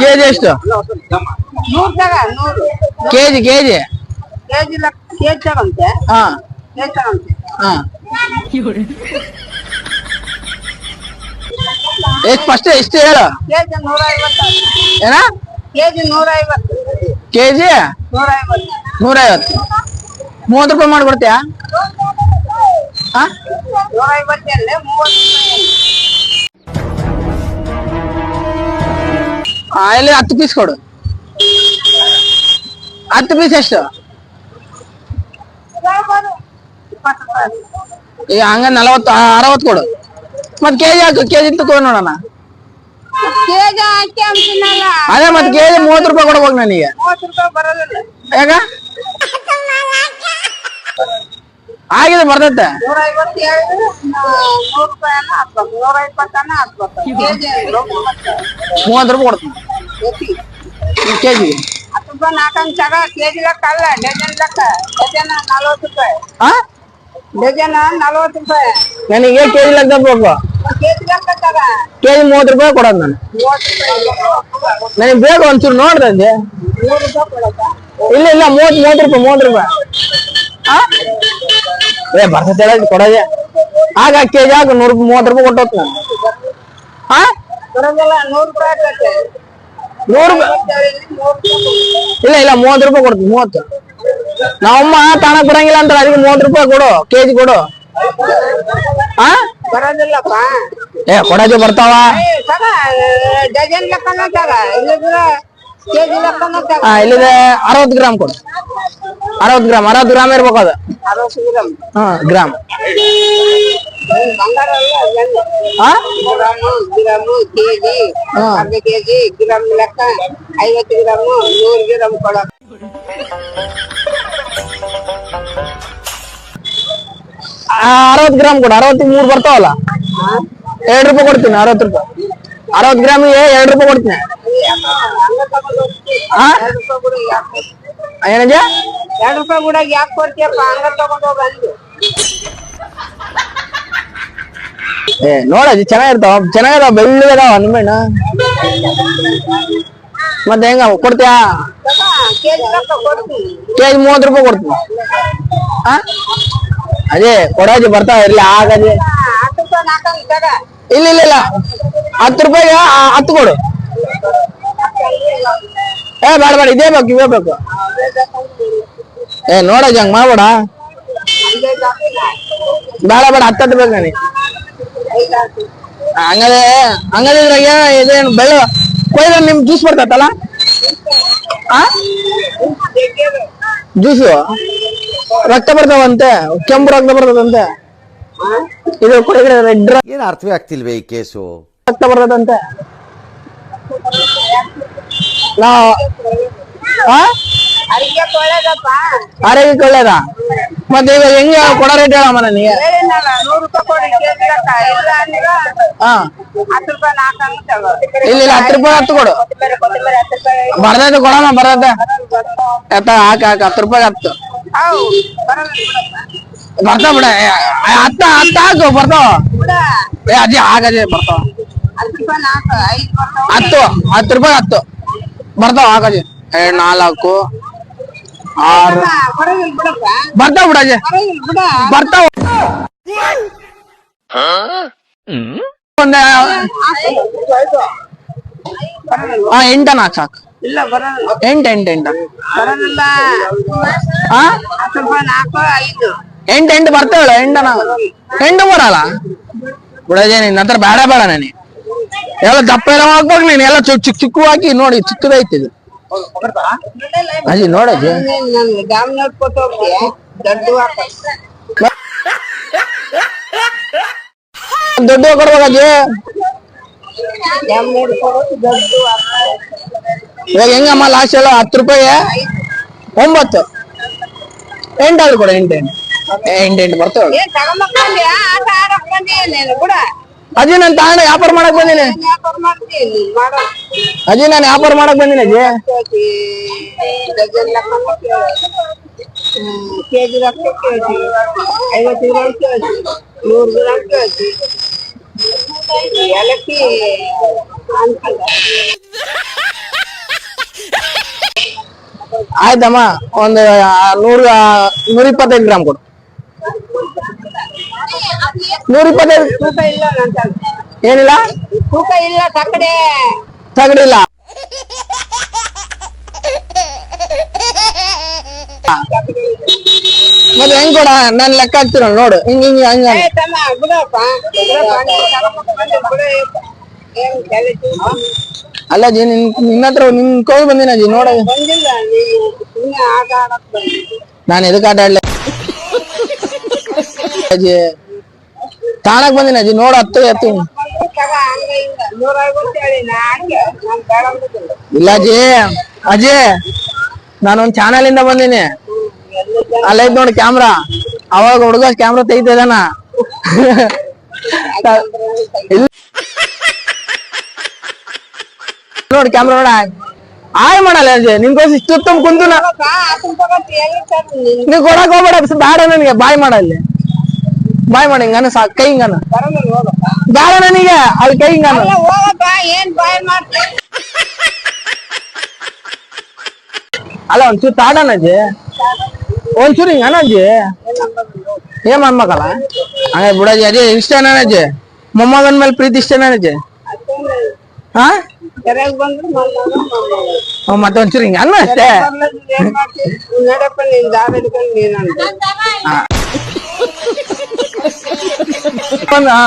KG ಎಷ್ಟು ನೂರ್ ತಗ ನೂರು ಕೆಜಿ ಕೆಜಿ ಕೆಜಿ ಲೆಕ್ಕ ಕೆಜಿ ತಗಂತೆ ಹಾ ಕೆಜಿ ತಗಂತೆ ಹಾ ಎಷ್ಟು ಫಸ್ಟ್ ಎಷ್ಟು ಹೇಳು ಕೆಜಿ ನೂರ ಐವತ್ತು ಏನ ಕೆಜಿ ನೂರ ಐವತ್ತು ಕೆಜಿ ನೂರ ಐವತ್ತು ನೂರೈವತ್ತು ಮೂವತ್ತು ರೂಪಾಯಿ ಮಾಡ್ಕೊಡ್ತೀಯಾ ಹಾ ಇಲ್ಲಿ ಹತ್ತು ಪೀಸ್ ಕೊಡು. ಹತ್ತು ಪೀಸ್ ಎಷ್ಟು? ಈಗ ಹಂಗ ನಲವತ್ತು ಅರವತ್ತು ಕೊಡು. ಮತ್ ಕೆಜಿ ಹಾಕು ಕೆಜಿ ತಗೋ ನೋಡೋಣ. ಅದೇ ಮತ್ ಕೆಜಿ ಮೂವತ್ತು ರೂಪಾಯಿ ಕೊಡ್ಬೇಕು ನನಗೆ. ಹೇಗ? ಯಾಕ ಆಗಿದೆ ಬರ್ತೈತೆ. ಮೂವತ್ತು ರೂಪಾಯಿ ಕೊಡ್ತೀನಿ. ಕೆಜಿ ಹತ್ತು ರೂಪಾಯಿ ನಾಲ್ಕಂಗ್ ತಗ ಕೆಜಿ ಲೆಕ್ಕ ಅಲ್ಲ ಡಜನ್ ಲೆಕ್ಕ ಡಜನ್ ನಲ್ವತ್ತು ರೂಪಾಯಿ ಹಾ ಡಜನ್ ನಲ್ವತ್ತು ರೂಪಾಯಿ ನನಗೆ ಕೆಜಿ ಲೆಕ್ಕ ಬೇಕು ಕೆಜಿ ಲೆಕ್ಕ ತಗ ಕೆಜಿ ಮೂವತ್ತು ರೂಪಾಯಿ ಕೊಡೋದು ನಾನು ಮೂವತ್ತು ರೂಪಾಯಿ ನನಗೆ ಬೇಕು ಒಂಚೂರು ನೋಡ್ದೆ ನೂರು ರೂಪಾಯಿ ಕೊಡಕ್ಕ ಇಲ್ಲ ಇಲ್ಲ ಮೂವತ್ತು ಮೂವತ್ತು ರೂಪಾಯಿ ಮೂವತ್ತು ರೂಪಾಯಿ ಹಾ ಏ ಬರ್ತೈತೆ ಹೇಳಿ ಕೊಡೋದೆ ಆಗ ಕೆಜಿ ಹಾಕು ನೂರು ರೂಪಾಯಿ ಮೂವತ್ತು ರೂಪಾಯಿ ಕೊಟ್ಟು ನಾನು ಹಾ ಬರೋದಿಲ್ಲ ನೂರು ರೂಪಾಯಿ ಆಗ್ತೈತೆ ನೂರು ರೂಪಾಯಿ ನೂರು ರೂಪಾಯಿ ಇಲ್ಲ ಇಲ್ಲ ಮೂವತ್ತು ರೂಪಾಯಿ ಕೊಡ್ತೀನಿ ಮೂವತ್ತು ನಮ್ಮಮ್ಮ ತಾಣಕ್ ಬರಂಗಿಲ್ಲ ಅಂತ ಅದಕ್ಕೆ ಮೂವತ್ತು ರೂಪಾಯಿ ಕೊಡು ಕೆಜಿ ಕೊಡು ಹಾ ಬರೋದಿಲ್ಲಪ್ಪ ಏ ಕೊಡೋದು ಬರ್ತಾವ ಏ, ತಗ ಡಜನ್ ಲೆಕ್ಕನ ತಗ ಇಲ್ಲಿದ್ರೆ ಕೆಜಿ ಲೆಕ್ಕನ ತಗ ಹಾ ಇಲ್ಲಿದೆ ಅರವತ್ತು ಗ್ರಾಮ್ ಕೊಡು ಅರವತ್ತು ಗ್ರಾಮ್ ಅರವತ್ತು ಗ್ರಾಮ್ ಇರ್ಬೇಕು ಅದು ಗ್ರಾಮು ಕೆಜಿ ಹಾ. ಅರ್ಧ ಕೆಜಿ ಗ್ರಾಮ್. ಲೆಕ್ಕ ಐವತ್ತು ಗ್ರಾಮು ನೂರು ಗ್ರಾಮ್ ಕೊಡಕ್ ಅರವತ್ತು ಗ್ರಾಮ್ ಕೊಡು. ಅರವತ್ತು ಮೂರು ಬರ್ತಾವಲ್ಲ? ಎರಡು ರೂಪಾಯಿ ಕೊಡ್ತೀನಿ ಅರವತ್ತು ರೂಪಾಯಿ. ಅರವತ್ತು ಗ್ರಾಮಿಗೆ ಎರಡು ರೂಪಾಯಿ ಕೊಡ್ತೀನಿ. ಹಾ. ಎರಡು ರೂಪಾಯಿ ಕೂಡ ಯಾಕೆ ಕೊಡ್ತೀಯಪ್ಪ? ಹಂಗ ತಗೊಂಡು ಬಂದು ಏ ನೋಡಜ್ಜಿ ಚೆನ್ನಾಗಿರ್ತಾವ. ಚೆನ್ನಾಗಿದಾವ ಬೆಳ್ಳಗದಾವ ನಿಂಬೆಹಣ್ಣು. ಮತ್ತೆ ಹೆಂಗ ಕೊಡ್ತೀಯಾ? ಕೆಜಿ ಮೂವತ್ ಮೂವತ್ತು ರೂಪಾಯಿ ಕೊಡ್ತೀನಿ. ಅದೇ ಕೊಡಾಜಿ ಬರ್ತಾವ ಇರ್ಲಿ ಆಗದೆ. ಇಲ್ಲ ಇಲ್ಲ ಇಲ್ಲ. ಹತ್ತು ರೂಪಾಯಿಗೆ ಹತ್ತು ಕೊಡು. ಏ ಬೇಡ ಬೇಡ ಇದೇ ಬೇಕು ಇವೇ ಬೇಕು. ಏ ನೋಡ ಜಂಗ್ ಮಾಡ್ಬೇಡ. ಬೇಡ ಬೇಡ ಹತ್ತ ಬೇಕು ನನಗೆ. ಹಂಗದೆ ಹಂಗದಿದ್ರಾಗ ಇದೇನು ಬೆಳ್ಳ ಕೊಯ್ದ ನಿಮ್ ಜ್ಯೂಸ್ ಬರ್ತೈತಲ್ಲ? ಜ್ಯೂಸು ರಕ್ತ ಬರ್ತಾವಂತೆ ಕೆಂಪು ರಕ್ತ ಬರ್ತದಂತೆ. ಇದು ಕೊಯ್ದ್ರೆ ರೆಡ್ ಏನು ಅರ್ಥವೇ ಆಗ್ತಿಲ್ವೇ ಈ ಕೇಸು? ರಕ್ತ ಬರ್ತದಂತೆ. ನಾ ಆರೋಗ್ಯಕ್ಕೆ ಒಳ್ಳೇದ ಮತ್ತೆ ಈಗ ಹೆಂಗ ಕೊಡ ರೇಟ್ ಹೇಳಮ್ಮ ನನಗೆ? ಇಲ್ಲ ಹಾ. ಇಲ್ಲ ಇಲ್ಲ ಹತ್ತು ರೂಪಾಯಿ ಹತ್ತು ಕೊಡು. ಬರ್ದೈತೆ ಕೊಡಮ್ಮ ಬರ್ತೈತೆ. ಆಯ್ತಾ ಹಾಕ ಹಾಕ ಹತ್ತು ರೂಪಾಯಿ ಹತ್ತು. ಬರ್ತಾವ ಬಿಡ. ಏ, ಹತ್ತ ಹತ್ತ ಹಾಕು ಬರ್ತಾವ. ಏ ಅಜ್ಜಿ ಆಗದೆ ಬರ್ತಾವ. ಹತ್ತು ಹತ್ತು ರೂಪಾಯಿ ಹತ್ತು. ಬರ್ತಾವ ಹಾಕಜಿ ಎರಡ್ ನಾಲ್ಕು. ಆರು. ಬರ್ತಾವ ಬಿಡ ಬರ್ತಾವ ಒಂದ ಹಾ ಎಂಟನ ಸಾಕು. ಎಂಟ್ ಎಂಟು ಎಂಟ. ಎಂಟ್ ಎಂಟು ಬರ್ತಾವಲ್ಲ ಎಂಟನ. ಎಂಟು ಬರಲ್ಲ? ಬಿಡಜೆ ನಿನ್ನ ಹತ್ರ ಬೇಡ ಬೇಡ ನಾನು. ಎಲ್ಲ ದಪ್ಪ ಎಲ್ಲ ಹಾಕ್ಬೇಕು ನೀನು. ಎಲ್ಲ ಚಿಕ್ಕ ಚಿಕ್ಕ ಚಿಕ್ಕ ಹಾಕಿ ನೋಡಿ ಚಿಕ್ಕದೈತಿ ಇದು. ಅಜ್ಜಿ. ನೋಡಜ್ಜಿ ದೊಡ್ಡ ಕೊಡ್ಬೇಕಜ್ಜಿ ಇವಾಗ ಹೆಂಗಮ್ಮ ಲಾಸ್ಟ್ ಎಲ್ಲ ಹತ್ತು ರೂಪಾಯಿ? ಒಂಬತ್ತು. ಎಂಟು ಕೊಡ, ಎಂಟು ಎಂಟು. ಎಂಟು ಎಂಟು ಬರ್ತಾವ. ಅಜ್ಜಿ ನಾನು ತಗೊಂಡ ವ್ಯಾಪಾರ ಮಾಡಕ್ ಬಂದಿನಿ. ಅಜ್ಜಿ ನಾನು ವ್ಯಾಪಾರ ಮಾಡಕ್ ಬಂದಿನಿ ಅಜ್ಜಿ ಆಯ್ತಮ್ಮ, ಒಂದು ನೂರ ನೂರ ಇಪ್ಪತ್ತೈದು ಗ್ರಾಮ್ ಕೊಡು. ನೂರ ಇಪ್ಪತ್ತೈದು ತೂಕ ಇಲ್ಲ ನಂತ ಏನಿಲ್ಲ? ತೂಕ ಇಲ್ಲ ತಕ್ಕಡೆ ತಗಡಿಲ್ಲ ಮತ್ತೆ ಹೆಂಗ್ ಕೊಡ? ನಾನ್ ಲೆಕ್ಕ ಹಾಕ್ತಿರ ನೋಡು. ಹಿಂಗ್ ಹಿಂಗ್ ಹಂಗ. ಅಲ್ಲ ಜಿ ನಿನ್ ನಿನ್ನ ಹತ್ರ ನಿನ್ ಕೋಲ್ ಬಂದಿನ ಜಿ ನೋಡ. ನೀನು ಆಟ ಆಡಕ್ ನಾನು ಎದಕ್ ಆಟ ಆಡ್ಲೆ? ಅಜ್ಜಿ ತಾಣಕ್ ಬಂದಿನ ಅಜ್ಜಿ ನೋಡ ಹತ್ತು ಎತ್ತು ಬಂದ್ರು ತಗ ಹಂಗ ಹಿಂಗ ನೂರ ಐವತ್ತು ಹೇಳಿ ನಾ ಹಂಗೆ ನಾನ್ ಬೇಡ ಅಂದಿದ್ದಿಲ್ಲ ಇಲ್ಲ ಅಜ್ಜಿ ಅಜ್ಜಿ ನಾನೊಂದ್ ಚಾನಲ್ ಇಂದ ಬಂದಿನಿ. ಅಲ್ಲ ಐತ್ ನೋಡಿ ಕ್ಯಾಮ್ರಾ ಅವಾಗ ಹುಡುಗ ಕ್ಯಾಮ್ರಾ ತೆಗಿತಿದಾನ ನೋಡಿ ಕ್ಯಾಮ್ರಾ ನೋಡ. ಆಯ್ ಮಾಡಲ್ಲ ಅಜ್ಜಿ ನಿನ್ಗೋಸ್ ಇಷ್ಟೊತ್ತು ಕುಂತು ನಾ ಆತನ ತಗೊಂಡು ಎಲ್ಲಿ ತಂದು ನೀನ್ ನೀವ್ ಕೊಡಕ್ ಹೋಗ್ಬೇಡ ಬೇಡ ನನ್ಗೆ ಬಾಯ್ ಮಾಡಲ್ಲಿ ಬಾಯ್ ಮಾಡಿ ಹಿಂಗನ ಸಾಕ್ ಕೈ ಹಿಂಗನ. ಬರಲ್ಲ ಹೋಗಪ್ಪ ಬೇಡ ನನಗೆ ಅದು ಕೈ ಹಿಂಗನ. ಅಲ್ಲ ಹೋಗಪ್ಪ ಏನ್ ಬಾಯ್ ಮಾಡ್ತೀನಿ ಅಲ್ಲ ಒಂಚೂರು ತಾಡನ ಅಜ್ಜಿ. ಒಂಚೂರು ಹಿಂಗನ ಅಜ್ಜಿ. ಏನ್ ಮಾಡ್ಬೇಕಲ್ಲ ಹಂಗ ಬಿಡಜ್ಜಿ ಅದೇ ಇಷ್ಟನ ಅಜ್ಜಿ. ಮೊಮ್ಮಗನ್ ಮೇಲೆ ಪ್ರೀತಿ ಇಷ್ಟನ ಅಜ್ಜಿ. ಹಾ ಸರಿಯಾಗಿ ಬಂದ್ರು ಮಾಡ್ದಾಗ ಹ್ಮ್, ಮತ್ತೆ ಒಂಚೂರು ಹಿಂಗ ಅನ್ನ ಅಷ್ಟೇ. ಏನ್ ಮಾಡ್ತೀನಿ ನಡಪ್ಪ ನೀನ್ ದಾರಿ ಹಿಡ್ಕೊಂಡು ನೀನ್ ಅಂತ ಒಂದ್- ಹಾ